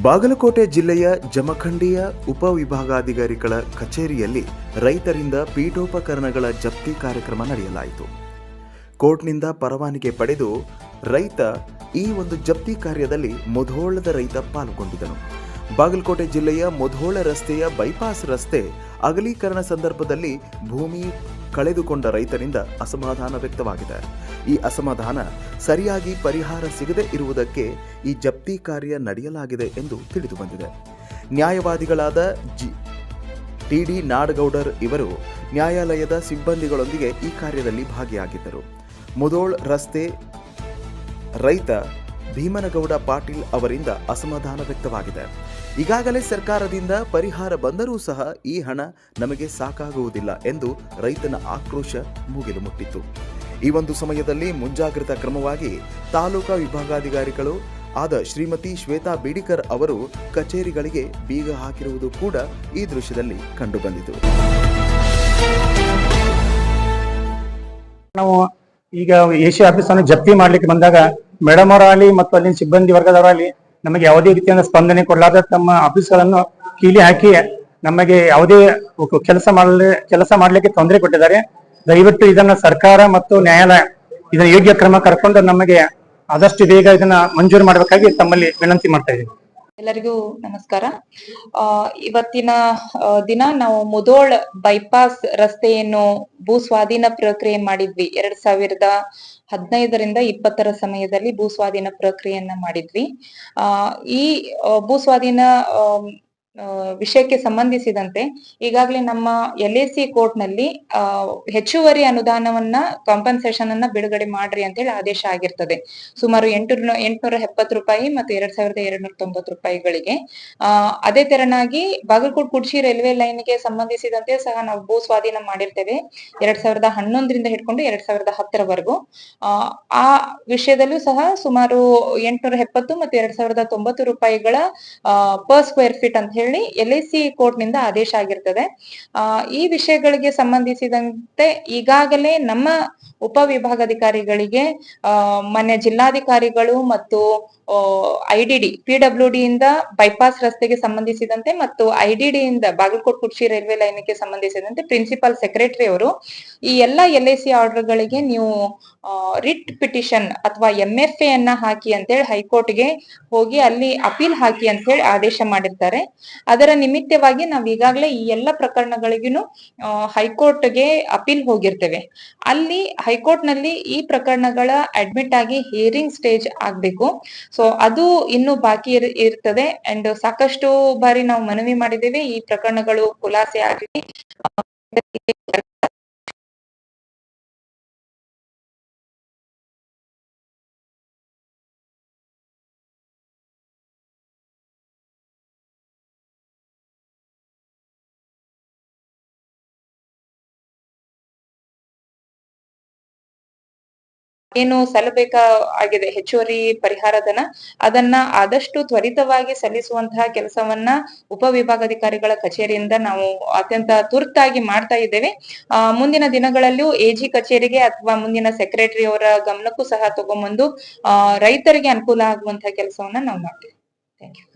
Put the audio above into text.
ಬಾಗಲಕೋಟೆ ಜಿಲ್ಲೆಯ ಜಮಖಂಡಿಯ ಉಪವಿಭಾಗಾಧಿಕಾರಿಗಳ ಕಚೇರಿಯಲ್ಲಿ ರೈತರಿಂದ ಪೀಠೋಪಕರಣಗಳ ಜಪ್ತಿ ಕಾರ್ಯಕ್ರಮ ನಡೆಯಲಾಯಿತು. ಕೋರ್ಟ್ನಿಂದ ಪರವಾನಿಗೆ ಪಡೆದು ರೈತ ಈ ಒಂದು ಜಪ್ತಿ ಕಾರ್ಯದಲ್ಲಿ ಮುಧೋಳದ ರೈತ ಪಾಲ್ಗೊಂಡಿದ್ದನು. ಬಾಗಲಕೋಟೆ ಜಿಲ್ಲೆಯ ಮುಧೋಳ ರಸ್ತೆಯ ಬೈಪಾಸ್ ರಸ್ತೆ ಅಗಲೀಕರಣ ಸಂದರ್ಭದಲ್ಲಿ ಭೂಮಿ ಕಳೆದುಕೊಂಡ ರೈತರಿಂದ ಅಸಮಾಧಾನ ವ್ಯಕ್ತವಾಗಿದೆ. ಈ ಅಸಮಾಧಾನ ಸರಿಯಾಗಿ ಪರಿಹಾರ ಸಿಗದೇ ಇರುವುದಕ್ಕೆ ಈ ಜಪ್ತಿ ಕಾರ್ಯ ನಡೆಯಲಾಗಿದೆ ಎಂದು ತಿಳಿದು ಬಂದಿದೆ ನ್ಯಾಯವಾದಿಗಳಾದ ಜಿ. ಟಿಡಿ ನಾಡಗೌಡರ್ ಇವರು ನ್ಯಾಯಾಲಯದ ಸಿಬ್ಬಂದಿಗಳೊಂದಿಗೆ ಈ ಕಾರ್ಯದಲ್ಲಿ ಭಾಗಿಯಾಗಿದ್ದರು. ಮುದೋಳ್ ರಸ್ತೆ ರೈತ ಭೀಮನಗೌಡ ಪಾಟೀಲ್ ಅವರಿಂದ ಅಸಮಾಧಾನ ವ್ಯಕ್ತವಾಗಿದೆ. ಈಗಾಗಲೇ ಸರ್ಕಾರದಿಂದ ಪರಿಹಾರ ಬಂದರೂ ಸಹ ಈ ಹಣ ನಮಗೆ ಸಾಕಾಗುವುದಿಲ್ಲ ಎಂದು ರೈತನ ಆಕ್ರೋಶ ಮುಗಿಲು ಮುಟ್ಟಿತ್ತು. ಈ ಒಂದು ಸಮಯದಲ್ಲಿ ಮುಂಜಾಗ್ರತಾ ಕ್ರಮವಾಗಿ ತಾಲೂಕಾ ವಿಭಾಗಾಧಿಕಾರಿಗಳು ಆದ ಶ್ರೀಮತಿ ಶ್ವೇತಾ ಬೀಡಿಕರ್ ಅವರು ಕಚೇರಿಗಳಿಗೆ ಬೀಗ ಹಾಕಿರುವುದು ಕೂಡ ಈ ದೃಶ್ಯದಲ್ಲಿ ಕಂಡುಬಂದಿತು. ಈಗ ಏಷ್ಯಾ ಆಫೀಸ್ ಅನ್ನು ಜಪ್ತಿ ಮಾಡ್ಲಿಕ್ಕೆ ಬಂದಾಗ ಮೇಡಮ್ ಅವರಾಗಲಿ ಮತ್ತು ಅಲ್ಲಿನ ಸಿಬ್ಬಂದಿ ವರ್ಗದವರಾಗಲಿ ನಮಗೆ ಯಾವುದೇ ರೀತಿಯ ಸ್ಪಂದನೆ ಕೊಡಲಾದ ತಮ್ಮ ಆಫೀಸ್ಗಳನ್ನು ಕೀಲಿ ಹಾಕಿ ನಮಗೆ ಯಾವುದೇ ಕೆಲಸ ಮಾಡಲಿ ಕೆಲಸ ಮಾಡ್ಲಿಕ್ಕೆ ತೊಂದರೆ ಕೊಟ್ಟಿದ್ದಾರೆ. ದಯವಿಟ್ಟು ಇದನ್ನ ಸರ್ಕಾರ ಮತ್ತು ನ್ಯಾಯಾಲಯ ಇದನ್ನ ಯೋಗ್ಯ ಕ್ರಮ ಕರ್ಕೊಂಡು ನಮಗೆ ಆದಷ್ಟು ಬೇಗ ಇದನ್ನ ಮಂಜೂರು ಮಾಡಬೇಕಾಗಿ ತಮ್ಮಲ್ಲಿ ವಿನಂತಿ ಮಾಡ್ತಾ ಎಲ್ಲರಿಗೂ ನಮಸ್ಕಾರ. ಇವತ್ತಿನ ದಿನ ನಾವು ಮುದೋಳ್ ಬೈಪಾಸ್ ರಸ್ತೆಯನ್ನು ಭೂ ಸ್ವಾಧೀನ ಪ್ರಕ್ರಿಯೆ ಮಾಡಿದ್ವಿ. ಎರಡ್ ಸಾವಿರದ ಹದಿನೈದರಿಂದ ಇಪ್ಪತ್ತರ ಸಮಯದಲ್ಲಿ ಭೂ ಸ್ವಾಧೀನ ಪ್ರಕ್ರಿಯೆಯನ್ನ ಮಾಡಿದ್ವಿ. ಆ, ಈ ಭೂ ಸ್ವಾಧೀನ ವಿಷಯಕ್ಕೆ ಸಂಬಂಧಿಸಿದಂತೆ ಈಗಾಗಲೇ ನಮ್ಮ ಎಲ್ ಎ ಸಿ ಕೋರ್ಟ್ನಲ್ಲಿ ಹೆಚ್ಚುವರಿ ಅನುದಾನವನ್ನ ಕಾಂಪನ್ಸೇಷನ್ ಅನ್ನ ಬಿಡುಗಡೆ ಮಾಡ್ರಿ ಅಂತ ಹೇಳಿ ಆದೇಶ ಆಗಿರ್ತದೆ. ಸುಮಾರು ಎಂಟು ಎಂಟುನೂರ ಎಪ್ಪತ್ತು ರೂಪಾಯಿ ಮತ್ತು ಎರಡ್ ಸಾವಿರದ ಎರಡ್ನೂರ ತೊಂಬತ್ತು ರೂಪಾಯಿಗಳಿಗೆ. ಅದೇ ತೆರನಾಗಿ ಬಾಗಲಕೋಟ್ ಕುಡ್ಚಿ ರೈಲ್ವೆ ಲೈನ್ಗೆ ಸಂಬಂಧಿಸಿದಂತೆ ಸಹ ನಾವು ಭೂ ಸ್ವಾಧೀನ ಮಾಡಿರ್ತೇವೆ. ಎರಡ್ ಸಾವಿರದ ಹನ್ನೊಂದರಿಂದ ಹಿಡ್ಕೊಂಡು ಎರಡ್ ಸಾವಿರದ ಹತ್ತರವರೆಗೂ. ಆ ಆ ವಿಷಯದಲ್ಲೂ ಸಹ ಸುಮಾರು ಎಂಟುನೂರ ಎಪ್ಪತ್ತು ಮತ್ತು ಎರಡ್ ಸಾವಿರದ ತೊಂಬತ್ತು ರೂಪಾಯಿಗಳ ಪರ್ ಸ್ಕ್ವೇರ್ ಫೀಟ್ ಅಂತ ಎಲ್ ಐ ಸಿ ಕೋರ್ಟ್ನಿಂದ ಆದೇಶ ಆಗಿರ್ತದೆ. ಆ, ಈ ವಿಷಯಗಳಿಗೆ ಸಂಬಂಧಿಸಿದಂತೆ ಈಗಾಗಲೇ ನಮ್ಮ ಉಪವಿಭಾಗಾಧಿಕಾರಿಗಳಿಗೆ ಆ, ಮಾನ್ಯ ಜಿಲ್ಲಾಧಿಕಾರಿಗಳು ಮತ್ತು ಐಡಿಡಿ ಪಿ ಡಬ್ಲ್ಯೂ ಡಿ ಇಂದ ಬೈಪಾಸ್ ರಸ್ತೆಗೆ ಸಂಬಂಧಿಸಿದಂತೆ ಮತ್ತು ಐಡಿಡಿ ಇಂದ ಬಾಗಲಕೋಟ್ ಕುರ್ಚಿ ರೈಲ್ವೆ ಲೈನ್ಗೆ ಸಂಬಂಧಿಸಿದಂತೆ ಪ್ರಿನ್ಸಿಪಾಲ್ ಸೆಕ್ರೆಟರಿ ಅವರು ಈ ಎಲ್ಲಾ ಎಲ್ ಐ ಸಿ ಆರ್ಡರ್ಗಳಿಗೆ ನೀವು ರಿಟ್ ಪಿಟಿಷನ್ ಅಥವಾ ಎಂ ಎಫ್ ಎ ಅನ್ನ ಹಾಕಿ ಅಂತೇಳಿ ಹೈಕೋರ್ಟ್ಗೆ ಹೋಗಿ ಅಲ್ಲಿ ಅಪೀಲ್ ಹಾಕಿ ಅಂತ ಹೇಳಿ ಆದೇಶ ಮಾಡಿರ್ತಾರೆ. ಅದರ ನಿಮಿತ್ತವಾಗಿ ನಾವು ಈಗಾಗಲೇ ಈ ಎಲ್ಲ ಪ್ರಕರಣಗಳಿಗೂ ಹೈಕೋರ್ಟ್ಗೆ ಅಪೀಲ್ ಹೋಗಿರ್ತೇವೆ. ಅಲ್ಲಿ ಹೈಕೋರ್ಟ್ನಲ್ಲಿ ಈ ಪ್ರಕರಣಗಳ ಅಡ್ಮಿಟ್ ಆಗಿ ಹಿಯರಿಂಗ್ ಸ್ಟೇಜ್ ಆಗ್ಬೇಕು. ಸೊ ಅದು ಇನ್ನು ಬಾಕಿ ಇರ್- ಇರ್ತದೆ. ಅಂಡ್ ಸಾಕಷ್ಟು ಬಾರಿ ನಾವು ಮನವಿ ಮಾಡಿದ್ದೇವೆ. ಈ ಪ್ರಕರಣಗಳು ಖುಲಾಸೆ ಆಗಲಿ ಏನು ಸಲ್ಲಬೇಕ ಆಗಿದೆ ಹೆಚ್ಚುವರಿ ಪರಿಹಾರಧನ? ಅದನ್ನ ಆದಷ್ಟು ತ್ವರಿತವಾಗಿ ಸಲ್ಲಿಸುವಂತಹ ಕೆಲಸವನ್ನ ಉಪವಿಭಾಗಾಧಿಕಾರಿಗಳ ಕಚೇರಿಯಿಂದ ನಾವು ಅತ್ಯಂತ ತುರ್ತಾಗಿ ಮಾಡ್ತಾ ಇದ್ದೇವೆ. ಮುಂದಿನ ದಿನಗಳಲ್ಲೂ ಎಜಿ ಕಚೇರಿಗೆ ಅಥವಾ ಮುಂದಿನ ಸೆಕ್ರೆಟರಿ ಅವರ ಗಮನಕ್ಕೂ ಸಹ ತಗೊಂಬಂದು ರೈತರಿಗೆ ಅನುಕೂಲ ಆಗುವಂತಹ ಕೆಲಸವನ್ನ ನಾವು ಮಾಡ್ತೇವೆ. Thank you